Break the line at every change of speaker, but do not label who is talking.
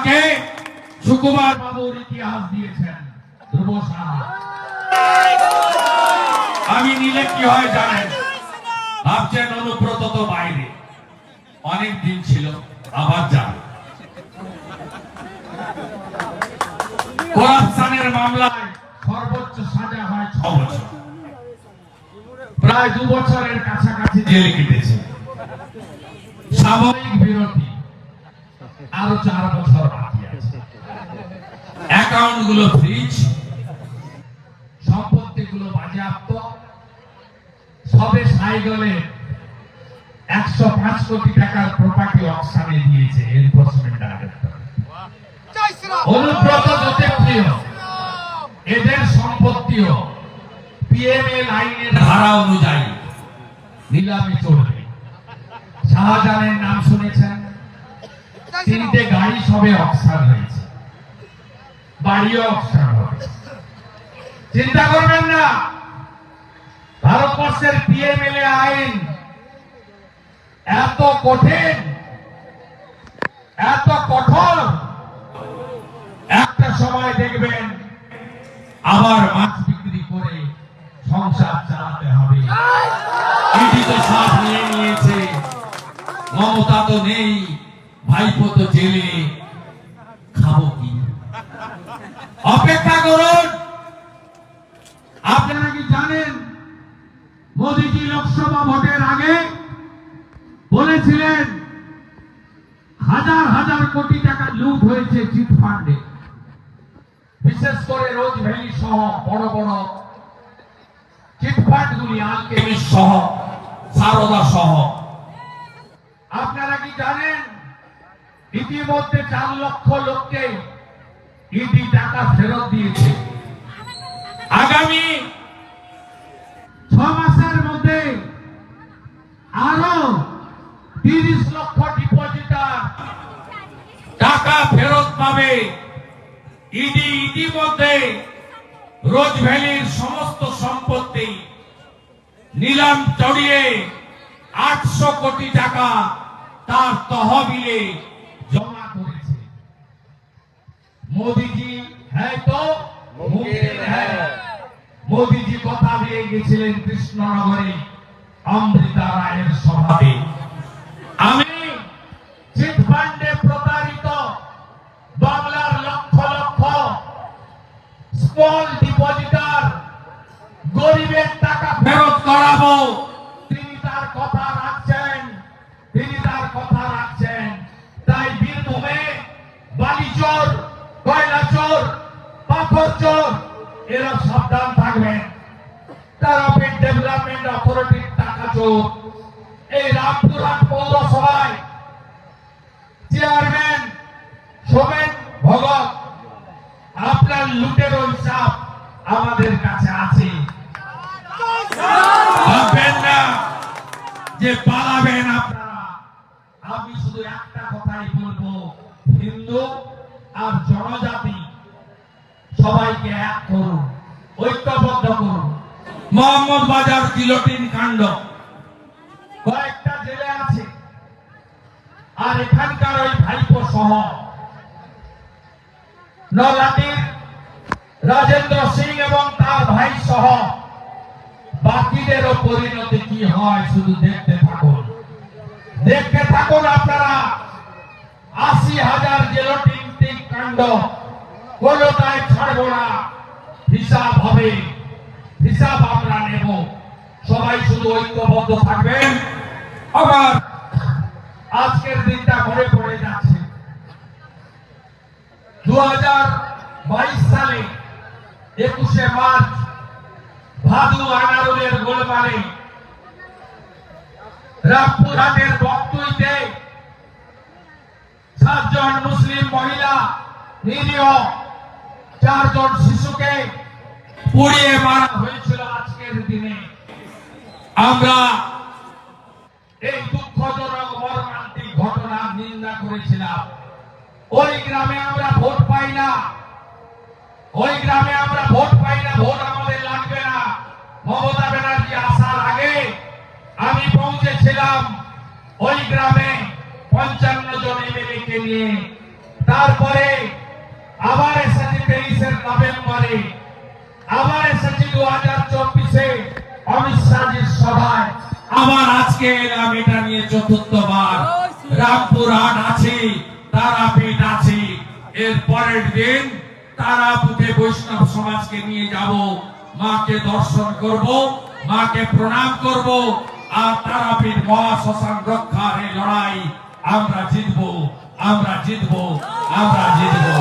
আমাকে সুকুমার বাবুর ইতিহাস দিয়েছেন। আমি নিলে কি হয় জানেন? ভাবছেন অনুব্রত তো বাইরে। অনেক দিন ছিল, আবার যাবে। করাপশনের মামলায় সর্বোচ্চ সাজা হয় ছ বছর। প্রায় দু বছরের কাছাকাছি জেল কেটেছে। সাময়িক বিরতি। আরও চার বছর অ্যাকাউন্টগুলো ফ্রিজ সম্পত্তি গুলো বাজেয়াপ্ত। সবে একশো পাঁচ কোটি টাকার প্রপার্টি দিয়েছে এনফোর্সমেন্ট অনুব্রত এদের সম্পত্তিও পিএমএল আইনের ধারা অনুযায়ী নিলামে চলবে। শাহজাহানের নাম শুনেছেন? তিনটে গাড়ি সবে অকশান হয়েছে। বাড়িও অকশান হবে চিন্তা করবেন না। ভারতবর্ষের পিএমএলএ আইন এত কঠিন এত কঠোর। একটা সময় দেখবেন আবার মাছ বিক্রি করে সংসার চালাতে হবে। ইডি তো সাপ নিয়ে নিয়েছে। মমতা তো নেই। ভাইপো তো জেলে খাব কি? অপেক্ষা করুন। আপনারা কি জানেন, মোদীজি লোকসভা ভোটের আগে বলেছিলেন, হাজার হাজার কোটি টাকা লুট হয়েছে চিট ফান্ডে। বিশেষ করে রোজ ভ্যালি সহ বড় বড় চিটফান্ড গুলি আলকেমি সহ, সারদা সহ। আপনারা কি জানেন ইতিমধ্যে চার লক্ষ লোককে ইডি টাকা ফেরত দিয়েছে। আগামী ছ মাসের মধ্যে আরও তিরিশ লক্ষ ডিপোজিটার টাকা ফেরত পাবে। ইডি ইতিমধ্যে রোজ ভ্যালির সমস্ত সম্পত্তি নিলাম চড়িয়ে আটশো কোটি টাকা তার তহবিলে মোদিজি হ্যাঁ তো? মুমকিন হ্যাঁ। মোদিজি কথা দিয়ে গেছিলেন কৃষ্ণনগরে অমৃতা রায়ের সভাতে। আমি চিটফান্ডে প্রতারিত বাংলার লক্ষ লক্ষ স্মল ডিপোজিটার গরিবের টাকা ফেরত করাবো। তিনি তার কথা রাখছেন তিনি তার কথা রাখছেন। তাই বীরভূমে বালি চোর কয়লা চোর চোর এরা সাবধান থাকবেন। ডেভেলপমেন্ট অথরিটির টাকা চোর। এই রামপুরহাট পৌরসভায় চেয়ারম্যান সোমেন ভগত, আপনার লুটের আমাদের কাছে আছে। যে পালাবেন আপনারা। আমি শুধু একটা কথাই বলব, হিন্দু আর জনজাতি সবাইকে এক ঐক্যবদ্ধ মোহাম্মদ বাজার কিলোটিন কাণ্ড। কয়েকটা জেলে আছে। আর এখানকার ওই ভাইপো সহ। নলাটির রাজেন্দ্র সিং এবং তার ভাই সহ। বাকিদেরও পরিণতি কি হয় শুধু দেখতে থাকুন। দেখতে থাকুন আপনারা। আশি হাজার জেলোটিন টিক কাণ্ড কোনোটাই ছাড়বো না। হিসাব হবে। হিসাব আমরা নেব। সবাই শুধু ঐক্যবদ্ধ থাকবেন। আবার আজকের দিনটা মনে পড়ে যাচ্ছে। দুই হাজার বাইশ সালে একুশে মার্চ ভাদু আনারুলের গোলমালে রামপুরহাটের বক্তুইতে সাতজন মুসলিম মহিলা নিরীহ চারজন শিশুকে পুড়িয়ে মারা হয়েছিল আজকের দিনে। আমরা এই দুঃখজনক মর্মান্তিক ঘটনার নিন্দা করেছিলাম। ওই গ্রামে আমরা ভোট পাই না। ওই গ্রামে আমরা ভোট পাই না, ভোট আমাদের লাগবে না। মমতা ব্যানার্জি আসার আগে আমি পৌঁছেছিলাম ওই গ্রামে পঞ্চান্ন জন এমএলএ কে নিয়ে। তারপরে আবার আজকে এলাম এটা নিয়ে চতুর্থবার। রামপুর হাট আছে, তারাপীঠ আছে। এর পরের দিন তারাপুতে বৈষ্ণব সমাজকে নিয়ে যাব। মাকে দর্শন করব, মাকে প্রণাম করব, আর তারাপীঠ মহা শ্মশান রক্ষার এই লড়াই আমরা জিতবো আমরা জিতবো আমরা জিতবো।